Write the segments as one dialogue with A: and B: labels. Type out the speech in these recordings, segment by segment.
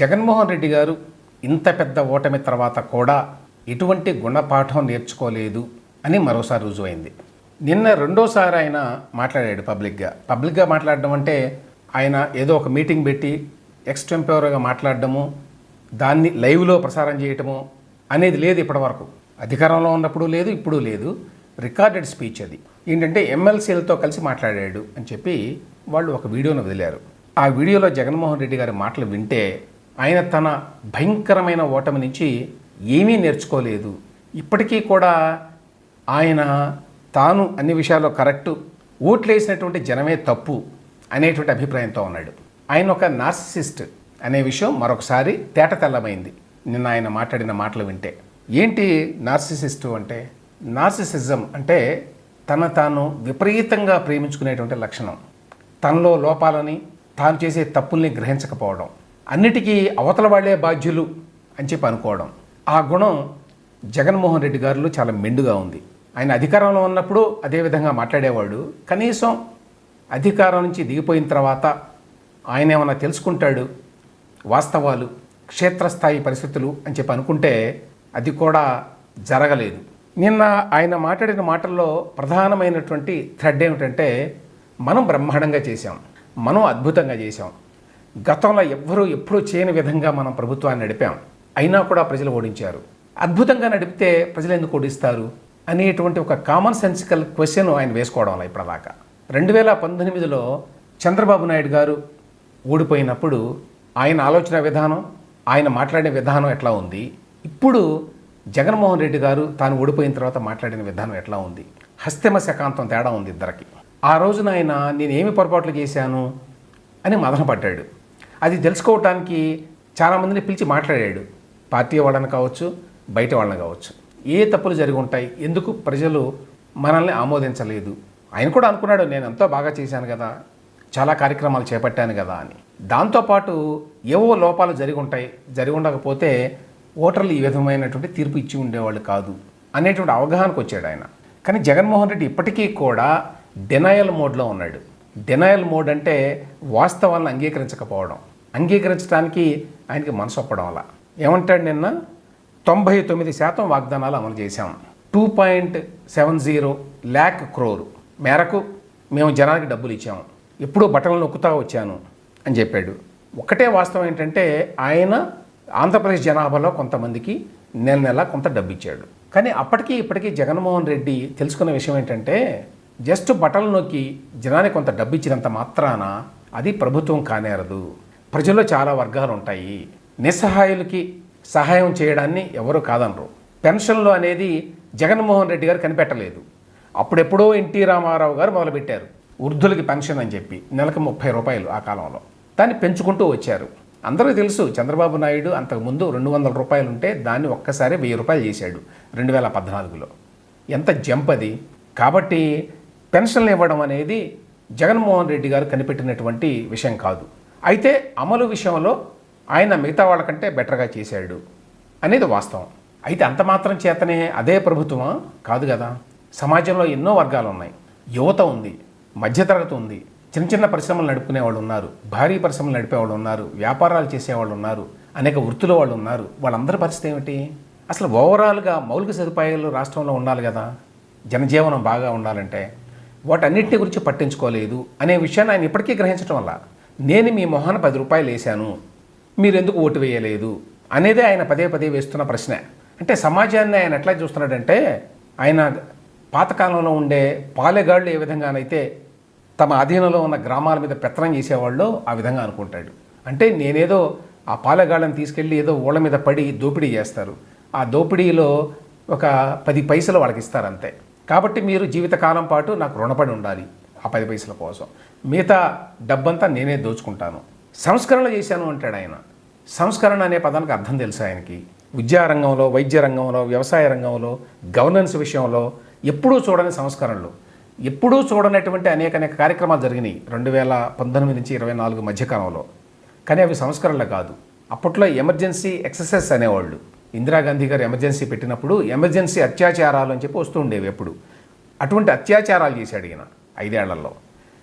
A: జగన్మోహన్ రెడ్డి గారు ఇంత పెద్ద ఓటమి తర్వాత కూడా ఎటువంటి గుణపాఠం నేర్చుకోలేదు అని మరోసారి రుజువైంది. నిన్న రెండోసారి ఆయన మాట్లాడాడు పబ్లిక్గా. పబ్లిక్గా మాట్లాడడం అంటే ఆయన ఏదో ఒక మీటింగ్ పెట్టి ఎక్స్టెంపవర్గా మాట్లాడడము దాన్ని లైవ్లో ప్రసారం చేయటము అనేది లేదు ఇప్పటివరకు అధికారంలో ఉన్నప్పుడు లేదు ఇప్పుడు లేదు. రికార్డెడ్ స్పీచ్ అది. ఏంటంటే ఎమ్మెల్సీలతో కలిసి మాట్లాడాడు అని చెప్పి వాళ్ళు ఒక వీడియోను వదిలారు. ఆ వీడియోలో జగన్మోహన్ రెడ్డి గారి మాటలు వింటే ఆయన తన భయంకరమైన ఓటమి నుంచి ఏమీ నేర్చుకోలేదు. ఇప్పటికీ కూడా ఆయన తాను అన్ని విషయాల్లో కరెక్టు ఓట్లు వేసినటువంటి జనమే తప్పు అనేటువంటి అభిప్రాయంతో ఉన్నాడు. ఆయన ఒక నార్సిసిస్ట్ అనే విషయం మరొకసారి తేట తెల్లమైంది. నిన్న ఆయన మాట్లాడిన మాటలు వింటే. ఏంటి నార్సిసిస్టు అంటే? నార్సిసిజం అంటే తన తాను విపరీతంగా ప్రేమించుకునేటువంటి లక్షణం. తనలో లోపాలని తాను చేసే తప్పుల్ని గ్రహించకపోవడం. అన్నిటికీ అవతల వాళ్ళే బాధ్యులు అని చెప్పి అనుకోవడం. ఆ గుణం జగన్మోహన్ రెడ్డి గారిలో చాలా మెండుగా ఉంది. ఆయన అధికారంలో ఉన్నప్పుడు అదే విధంగా మాట్లాడేవాడు. కనీసం అధికారం నుంచి దిగిపోయిన తర్వాత ఆయన ఏమైనా తెలుసుకుంటాడు? వాస్తవాలు క్షేత్రస్థాయి పరిస్థితులు అని చెప్పి అనుకుంటే అది కూడా జరగలేదు. నిన్న ఆయన మాట్లాడిన మాటల్లో ప్రధానమైనటువంటి థ్రెడ్ ఏమిటంటే మనం బ్రహ్మాండంగా చేశాం. మనం అద్భుతంగా చేశాం. గతంలో ఎవ్వరూ ఎప్పుడూ చేయని విధంగా మనం ప్రభుత్వాన్ని నడిపాం. అయినా కూడా ప్రజలు ఓడించారు. అద్భుతంగా నడిపితే ప్రజలు ఎందుకు ఓడిస్తారు? అనేటువంటి ఒక కామన్ సెన్సికల్ క్వశ్చన్ ఆయన వేసుకోవడం వల్ల ఇప్పటిదాకా. రెండు వేల పంతొమ్మిదిలో చంద్రబాబు నాయుడు గారు ఓడిపోయినప్పుడు ఆయన ఆలోచన విధానం ఆయన మాట్లాడే విధానం ఎట్లా ఉంది? ఇప్పుడు జగన్మోహన్ రెడ్డి గారు తాను ఓడిపోయిన తర్వాత మాట్లాడిన విధానం ఎట్లా ఉంది? హస్తమ శకాంతం తేడా ఉంది ఇద్దరికి. ఆ రోజున ఆయన నేనేమి పొరపాట్లు చేశాను? అని మదనపడ్డాడు అది తెలుసుకోవటానికి చాలామందిని పిలిచి మాట్లాడాడు. పార్టీ వాళ్ళని కావచ్చు బయట వాళ్ళని కావచ్చు. ఏ తప్పులు జరిగి ఉంటాయి? ఎందుకు ప్రజలు మనల్ని ఆమోదించలేదు? ఆయన కూడా అనుకున్నాడు నేను ఎంతో బాగా చేశాను కదా చాలా కార్యక్రమాలు చేపట్టాను కదా అని. దాంతోపాటు ఏవో లోపాలు జరిగి ఉంటాయి. జరిగి ఉండకపోతే ఓటర్లు ఈ విధమైనటువంటి తీర్పు ఇచ్చి ఉండేవాళ్ళు కాదు అనేటువంటి అవగాహనకు వచ్చాడు ఆయన. కానీ జగన్మోహన్ రెడ్డి ఇప్పటికీ కూడా డెనాయల్ మోడ్లో ఉన్నాడు. డినయల్ మోడ్ అంటే వాస్తవాలను అంగీకరించకపోవడం. అంగీకరించడానికి ఆయనకి మనసు ఒప్పడం వల్ల ఏమంటాడు నిన్న? తొంభై తొమ్మిది శాతం వాగ్దానాలు అమలు చేశాం. Two point seven zero lakh crore మేరకు మేము జనానికి డబ్బులు ఇచ్చాము ఎప్పుడూ బట్టలు నొక్కుతా వచ్చాను అని చెప్పాడు. ఒకటే వాస్తవం ఏంటంటే ఆయన ఆంధ్రప్రదేశ్ జనాభాలో కొంతమందికి నెల నెల కొంత డబ్బు ఇచ్చాడు కానీ అప్పటికి ఇప్పటికీ జగన్మోహన్ రెడ్డి తెలుసుకున్న విషయం ఏంటంటే జస్ట్ బటన్ నొక్కి జనానికి కొంత డబ్బు ఇచ్చినంత మాత్రాన అది ప్రభుత్వం కానేరదు. ప్రజల్లో చాలా వర్గాలు ఉంటాయి. నిస్సహాయులకి సహాయం చేయడాన్ని ఎవరు కాదనరు. పెన్షన్లు అనేది జగన్మోహన్ రెడ్డి గారు కనిపెట్టలేదు. అప్పుడెప్పుడో ఎన్టీ రామారావు గారు మొదలుపెట్టారు. వృద్ధులకి పెన్షన్ అని చెప్పి నెలకు ముప్పై రూపాయలు ఆ కాలంలో. దాన్ని పెంచుకుంటూ వచ్చారు. అందరికీ తెలుసు చంద్రబాబు నాయుడు అంతకుముందు రెండు వందల రూపాయలు ఉంటే దాన్ని ఒక్కసారి వెయ్యి రూపాయలు చేశాడు రెండు వేల పద్నాలుగులో. ఎంత జంప్ అది కాబట్టి పెన్షన్లు ఇవ్వడం అనేది జగన్మోహన్ రెడ్డి గారు కనిపెట్టినటువంటి విషయం కాదు. అయితే అమలు విషయంలో ఆయన మిగతా వాళ్ళకంటే బెటర్గా చేశాడు అనేది వాస్తవం. అయితే అంత మాత్రం చేతనే అదే ప్రభుత్వమా? కాదు కదా. సమాజంలో ఎన్నో వర్గాలు ఉన్నాయి. యువత ఉంది మధ్యతరగతి ఉంది చిన్న చిన్న పరిశ్రమలు నడుపుకునే వాళ్ళు ఉన్నారు భారీ పరిశ్రమలు నడిపేవాళ్ళు ఉన్నారు వ్యాపారాలు చేసేవాళ్ళు ఉన్నారు అనేక వృత్తుల వాళ్ళు ఉన్నారు. వాళ్ళందరి పరిస్థితి ఏమిటి? అసలు ఓవరాల్గా మౌలిక సదుపాయాలు రాష్ట్రంలో ఉండాలి కదా. జనజీవనం బాగా ఉండాలంటే వాటన్నిటి గురించి పట్టించుకోలేదు అనే విషయాన్ని ఆయన ఇప్పటికీ గ్రహించడం వల్ల నేను మీ మొహాన పది రూపాయలు వేశాను మీరు ఎందుకు ఓటు వేయలేదు అనేదే ఆయన పదే పదే వేస్తున్న ప్రశ్న. అంటే సమాజాన్ని ఆయన ఎట్లా చూస్తున్నాడంటే ఆయన పాతకాలంలో ఉండే పాలెగాళ్ళు ఏ విధంగానైతే తమ అధీనంలో ఉన్న గ్రామాల మీద పెత్తనం చేసేవాళ్ళు ఆ విధంగా అనుకుంటాడు. అంటే నేనేదో ఆ పాలెగాళ్ళని తీసుకెళ్ళి ఏదో ఓళ్ళ మీద పడి దోపిడీ చేస్తారు. ఆ దోపిడీలో ఒక పది పైసలు వాళ్ళకి ఇస్తారు అంతే కాబట్టి మీరు జీవితకాలం పాటు నాకు రుణపడి ఉండాలి ఆ పది పైసల కోసం. మిగతా డబ్బంతా నేనే దోచుకుంటాను. సంస్కరణలు చేశాను అంటాడు ఆయన. సంస్కరణ అనే పదానికి అర్థం తెలుసు ఆయనకి? విద్యా రంగంలో వైద్య రంగంలో వ్యవసాయ రంగంలో గవర్నెన్స్ విషయంలో ఎప్పుడూ చూడని సంస్కరణలు. ఎప్పుడూ చూడనటువంటి అనేక అనేక కార్యక్రమాలు జరిగినాయి రెండు వేల పంతొమ్మిది నుంచి ఇరవై నాలుగు మధ్యకాలంలో. కానీ అవి సంస్కరణలు కాదు. అప్పట్లో ఎమర్జెన్సీ ఎక్సర్సైజ్ అనేవాళ్ళు. ఇందిరాగాంధీ గారు ఎమర్జెన్సీ పెట్టినప్పుడు ఎమర్జెన్సీ అత్యాచారాలు అని చెప్పి వస్తూ ఉండేవి ఎప్పుడు. అటువంటి అత్యాచారాలు చేశాడు ఈయన ఐదేళ్ళలో.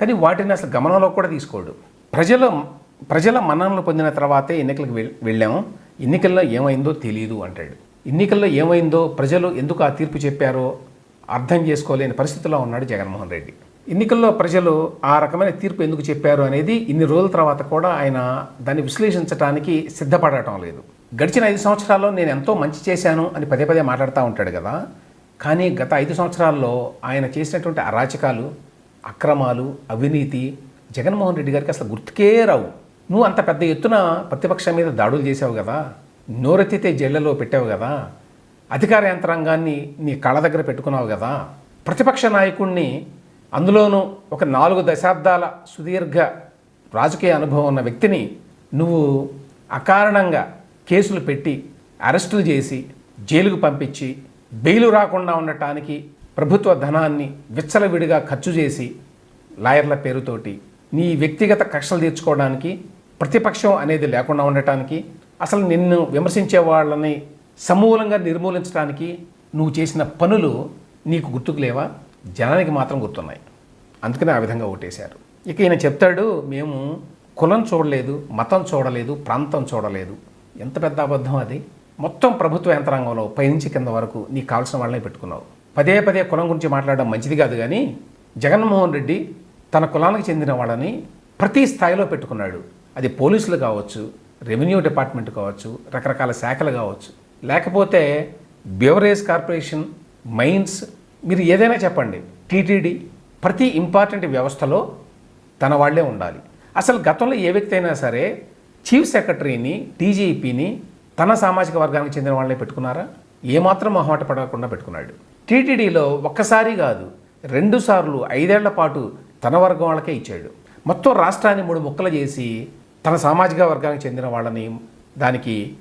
A: కానీ వాటిని అసలు గమనంలో కూడా తీసుకోడు. ప్రజలు ప్రజల మన్ననలు పొందిన తర్వాతే ఎన్నికలకు వెళ్ళాము ఎన్నికల్లో ఏమైందో తెలియదు అంటాడు. ఎన్నికల్లో ఏమైందో ప్రజలు ఎందుకు ఆ తీర్పు చెప్పారో అర్థం చేసుకోలేని పరిస్థితిలో ఉన్నాడు జగన్మోహన్ రెడ్డి. ఎన్నికల్లో ప్రజలు ఆ రకమైన తీర్పు ఎందుకు చెప్పారు అనేది ఇన్ని రోజుల తర్వాత కూడా ఆయన దాన్ని విశ్లేషించడానికి సిద్ధపడటం లేదు. గడిచిన ఐదు సంవత్సరాల్లో నేను ఎంతో మంచి చేశాను అని పదే పదే మాట్లాడుతూ ఉంటాడు కదా. కానీ గత ఐదు సంవత్సరాల్లో ఆయన చేసినటువంటి అరాచకాలు అక్రమాలు అవినీతి జగన్మోహన్ రెడ్డి గారికి అసలు గుర్తుకే రావు. నువ్వు అంత పెద్ద ఎత్తున ప్రతిపక్షం మీద దాడులు చేసావు కదా. నోరెత్తితే జైళ్ళలో పెట్టావు కదా. అధికార యంత్రాంగాన్ని నీ కళ్ళ దగ్గర పెట్టుకున్నావు కదా. ప్రతిపక్ష నాయకుణ్ణి అందులోనూ ఒక నాలుగు దశాబ్దాల సుదీర్ఘ రాజకీయ అనుభవం ఉన్న వ్యక్తిని నువ్వు అకారణంగా కేసులు పెట్టి అరెస్టులు చేసి జైలుకు పంపించి బెయిలు రాకుండా ఉండటానికి ప్రభుత్వ ధనాన్ని విచ్చలవిడిగా ఖర్చు చేసి లాయర్ల పేరుతోటి నీ వ్యక్తిగత కక్షలు తీర్చుకోవడానికి ప్రతిపక్షం అనేది లేకుండా ఉండటానికి అసలు నిన్ను విమర్శించే వాళ్ళని సమూలంగా నిర్మూలించడానికి నువ్వు చేసిన పనులు నీకు గుర్తుకు లేవా? జనానికి మాత్రం గుర్తున్నాయి. అందుకనే ఆ విధంగా ఓటేశారు. ఇక ఈయన చెప్తాడు మేము కులం చూడలేదు మతం చూడలేదు ప్రాంతం చూడలేదు. ఎంత పెద్ద అబద్ధం అది? మొత్తం ప్రభుత్వ యంత్రాంగంలో పైనుంచి కింద వరకు నీకు కావాల్సిన వాళ్ళని పెట్టుకున్నావు. పదే పదే కులం గురించి మాట్లాడడం మంచిది కాదు కానీ జగన్మోహన్ రెడ్డి తన కులానికి చెందిన వాళ్ళని ప్రతి స్థాయిలో పెట్టుకున్నాడు. అది పోలీసులు కావచ్చు రెవెన్యూ డిపార్ట్మెంట్ కావచ్చు రకరకాల శాఖలు కావచ్చు. లేకపోతే బెవరేజ్ కార్పొరేషన్ మైన్స్ మీరు ఏదైనా చెప్పండి. టీటీడీ ప్రతి ఇంపార్టెంట్ వ్యవస్థలో తన వాళ్ళే ఉండాలి. అసలు గతంలో ఏ వ్యక్తి అయినా సరే చీఫ్ సెక్రటరీని టీజీపీని తన సామాజిక వర్గానికి చెందిన వాళ్ళని పెట్టుకున్నారా? ఏమాత్రం మొహమాట పడకుండా పెట్టుకున్నాడు. టీటీడీలో ఒక్కసారి కాదు రెండు సార్లు ఐదేళ్ళ పాటు తన వర్గం వాళ్ళకే ఇచ్చాడు. మొత్తం రాష్ట్రాన్ని మూడు ముక్కలు చేసి తన సామాజిక వర్గానికి చెందిన వాళ్ళని దానికి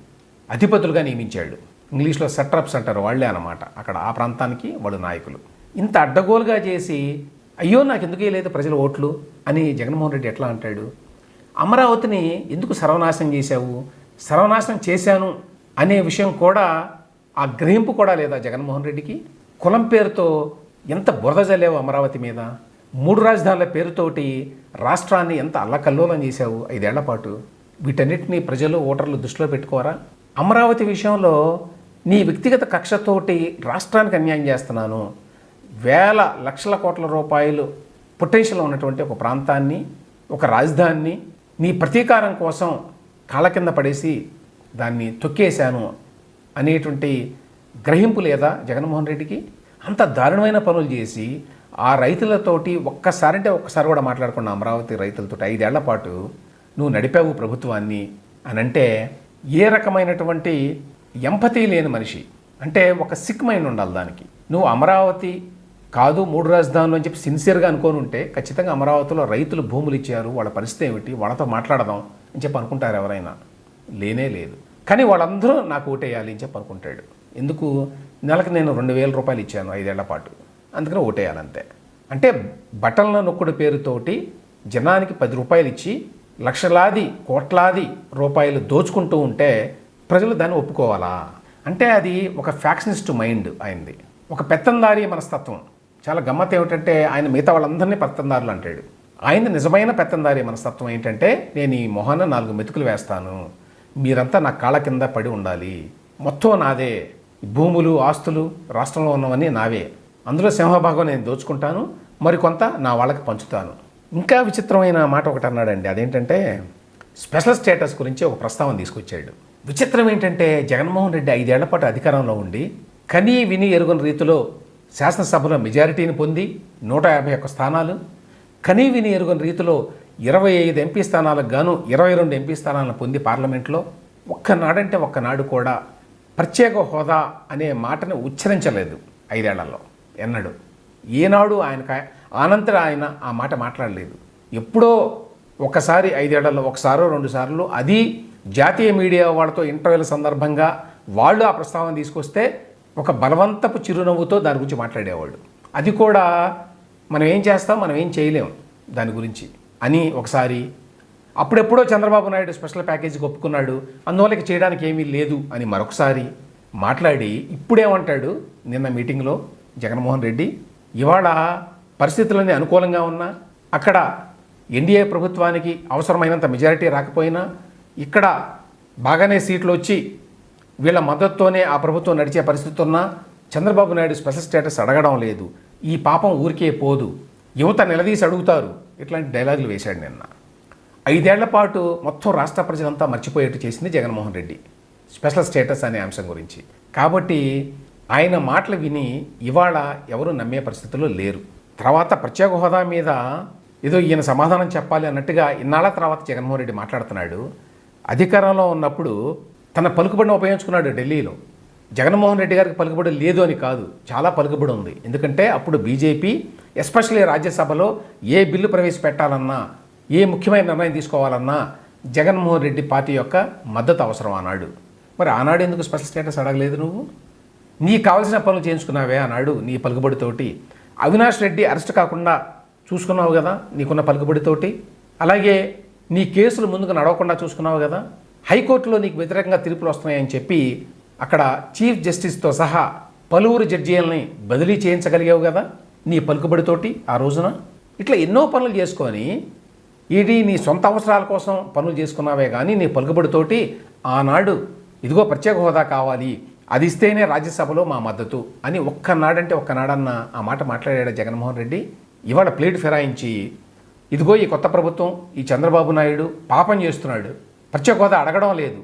A: అధిపతులుగా నియమించాడు. ఇంగ్లీష్లో సెట్రప్స్ అంటారు వాళ్ళే అనమాట అక్కడ ఆ ప్రాంతానికి వాళ్ళు నాయకులు. ఇంత అడ్డగోలుగా చేసి అయ్యో నాకు ఎందుకే లేదు ప్రజల ఓట్లు? అని జగన్మోహన్ రెడ్డి ఎట్లా అంటాడు? అమరావతిని ఎందుకు సర్వనాశనం చేశావు? సర్వనాశనం చేశాను అనే విషయం కూడా ఆ గ్రహింపు కూడా లేదా జగన్మోహన్ రెడ్డికి? కులం పేరుతో ఎంత బురద జల్లేవు అమరావతి మీద? మూడు రాజధానుల పేరుతోటి రాష్ట్రాన్ని ఎంత అల్లకల్లోలం చేశావు ఐదేళ్ళ పాటు? వీటన్నిటిని ప్రజలు ఓటర్లు దృష్టిలో పెట్టుకోరా? అమరావతి విషయంలో నీ వ్యక్తిగత కక్షతోటి రాష్ట్రానికి అన్యాయం చేస్తున్నాను. వేల లక్షల కోట్ల రూపాయలు పొటెన్షియల్ ఉన్నటువంటి ఒక ప్రాంతాన్ని ఒక రాజధానిని నీ ప్రతీకారం కోసం కాళ్ళ కింద పడేసి దాన్ని తొక్కేశాను అనేటువంటి గ్రహింపు లేదా జగన్మోహన్ రెడ్డికి? అంత దారుణమైన పనులు చేసి ఆ రైతులతోటి ఒక్కసారంటే ఒక్కసారి కూడా మాట్లాడకుండా అమరావతి రైతులతో ఐదేళ్ళ పాటు నువ్వు నడిపావు ప్రభుత్వాన్ని అని అంటే ఏ రకమైనటువంటి ఎంపతి లేని మనిషి. అంటే ఒక సిక్ మైండ్ ఉండాలి దానికి. నువ్వు అమరావతి కాదు మూడు రాజధానులు అని చెప్పి సిన్సియర్గా అనుకోని ఉంటే ఖచ్చితంగా అమరావతిలో రైతులు భూములు ఇచ్చారు వాళ్ళ పరిస్థితి ఏమిటి వాళ్ళతో మాట్లాడదాం అని చెప్పి అనుకుంటారు ఎవరైనా. లేనే లేదు. కానీ వాళ్ళందరూ నాకు ఓటేయాలి అని చెప్పి అనుకుంటాడు. ఎందుకు? నెలకు నేను రెండు వేల రూపాయలు ఇచ్చాను ఐదేళ్ళ పాటు. అందుకని ఓటేయాలంతే అంటే బటన్ల నొక్కుడు పేరుతోటి జనానికి పది రూపాయలు ఇచ్చి లక్షలాది కోట్లాది రూపాయలు దోచుకుంటూ ఉంటే ప్రజలు దాన్ని ఒప్పుకోవాలా? అంటే అది ఒక ఫ్యాక్షనిస్ట్ మైండ్ అయింది. ఒక పెత్తందారి మనస్తత్వం. చాలా గమ్మత్ ఏమిటంటే ఆయన మిగతా వాళ్ళందరినీ పెత్తందారులు అంటాడు. ఆయన నిజమైన పెత్తందారి మనస్తత్వం ఏంటంటే నేను ఈ మొహాన నాలుగు మెతుకులు వేస్తాను. మీరంతా నా కాళ్ళ కింద పడి ఉండాలి. మొత్తం నాదే. భూములు ఆస్తులు రాష్ట్రంలో ఉన్నవన్నీ నావే. అందులో సింహభాగం నేను దోచుకుంటాను. మరికొంత నా వాళ్ళకి పంచుతాను. ఇంకా విచిత్రమైన మాట ఒకటి అన్నాడండి. అదేంటంటే స్పెషల్ స్టేటస్ గురించి ఒక ప్రస్తావన తీసుకొచ్చాడు. విచిత్రం ఏంటంటే జగన్మోహన్ రెడ్డి ఐదేళ్ళ పాటు అధికారంలో ఉండి కనీ విని ఎరుగని రీతిలో శాసనసభలో మెజారిటీని పొంది నూట యాభై ఒక్క స్థానాలు కనీవిని ఎరుగని రీతిలో ఇరవై ఐదు ఎంపీ స్థానాలకు గాను ఇరవై రెండు ఎంపీ స్థానాలను పొంది పార్లమెంట్లో ఒక్కనాడంటే ఒక్కనాడు కూడా ప్రత్యేక హోదా అనే మాటను ఉచ్చరించలేదు ఐదేళ్ళలో. ఎన్నడు. ఏనాడు ఆయన ఆనంతరం ఆయన ఆ మాట మాట్లాడలేదు. ఎప్పుడో ఒకసారి ఐదేళ్ళలో ఒకసారో రెండు సార్లు అది జాతీయ మీడియా వాళ్ళతో ఇంటర్వ్యూల సందర్భంగా వాళ్ళు ఆ ప్రస్తావన తీసుకొస్తే ఒక బలవంతపు చిరునవ్వుతో దాని గురించి మాట్లాడేవాళ్ళు అది కూడా మనం ఏం చేస్తాం మనం ఏం చేయలేం దాని గురించి అని ఒకసారి అప్పుడెప్పుడో చంద్రబాబు నాయుడు స్పెషల్ ప్యాకేజీకి ఒప్పుకున్నాడు. అందువల్ల చేయడానికి ఏమీ లేదు అని మరొకసారి మాట్లాడి ఇప్పుడేమంటాడు నిన్న మీటింగ్లో జగన్మోహన్ రెడ్డి ఇవాళ పరిస్థితులన్నీ అనుకూలంగా ఉన్నా అక్కడ ఎన్డీఏ ప్రభుత్వానికి అవసరమైనంత మెజారిటీ రాకపోయినా ఇక్కడ బాగానే సీట్లు వచ్చి వీళ్ళ మద్దతుతోనే ఆ ప్రభుత్వం నడిచే పరిస్థితున్నా చంద్రబాబు నాయుడు స్పెషల్ స్టేటస్ అడగడం లేదు. ఈ పాపం ఊరికే పోదు. యువత నిలదీసి అడుగుతారు. ఇట్లాంటి డైలాగులు వేశాడు నిన్న. ఐదేళ్ళ పాటు మొత్తం రాష్ట్ర ప్రజలంతా మర్చిపోయేట్టు చేసింది జగన్మోహన్ రెడ్డి. స్పెషల్ స్టేటస్ అనే అంశం గురించి. కాబట్టి ఆయన మాటలు విని ఇవాళ ఎవరు నమ్మే పరిస్థితుల్లో లేరు. తర్వాత ప్రత్యేక హోదా మీద ఏదో ఈయన సమాధానం చెప్పాలి అన్నట్టుగా ఇన్నాళ్ళ తర్వాత జగన్మోహన్ రెడ్డి మాట్లాడుతున్నాడు. అధికారంలో ఉన్నప్పుడు తన పలుకుబడిని ఉపయోగించుకున్నాడు ఢిల్లీలో. జగన్మోహన్ రెడ్డి గారికి పలుకుబడి లేదు అని కాదు చాలా పలుకుబడి ఉంది. ఎందుకంటే అప్పుడు బీజేపీ ఎస్పెషల్లీ రాజ్యసభలో ఏ బిల్లు ప్రవేశపెట్టాలన్నా ఏ ముఖ్యమైన నిర్ణయం తీసుకోవాలన్నా జగన్మోహన్ రెడ్డి పార్టీ యొక్క మద్దతు అవసరం ఆనాడు. మరి ఆనాడు ఎందుకు స్పెషల్ స్టేటస్ అడగలేదు నువ్వు? నీకు కావలసిన పనులు చేయించుకున్నావే ఆనాడు నీ పలుకుబడితోటి. అవినాష్ రెడ్డి అరెస్ట్ కాకుండా చూసుకున్నావు కదా నీకున్న పలుకుబడితోటి. అలాగే నీ కేసులు ముందుకు నడవకుండా చూసుకున్నావు కదా. హైకోర్టులో నీకు వ్యతిరేకంగా తీర్పులు వస్తున్నాయని చెప్పి అక్కడ చీఫ్ జస్టిస్తో సహా పలువురు జడ్జీలని బదిలీ చేయించగలిగావు కదా నీ పలుకుబడితోటి ఆ రోజున? ఇట్లా ఎన్నో పనులు చేసుకొని ఇది నీ సొంత అవసరాల కోసం పనులు చేసుకున్నావే కానీ నీ పలుకుబడితోటి ఆనాడు ఇదిగో ప్రత్యేక హోదా కావాలి అది ఇస్తేనే రాజ్యసభలో మా మద్దతు అని ఒక్కనాడంటే ఒక్కనాడన్న ఆ మాట మాట్లాడాడు జగన్మోహన్ రెడ్డి. ఇవాళ ప్లేట్ ఫిరాయించి ఇదిగో ఈ కొత్త ప్రభుత్వం ఈ చంద్రబాబు నాయుడు పాపం చేస్తున్నాడు. ప్రత్యేక హోదా అడగడం లేదు.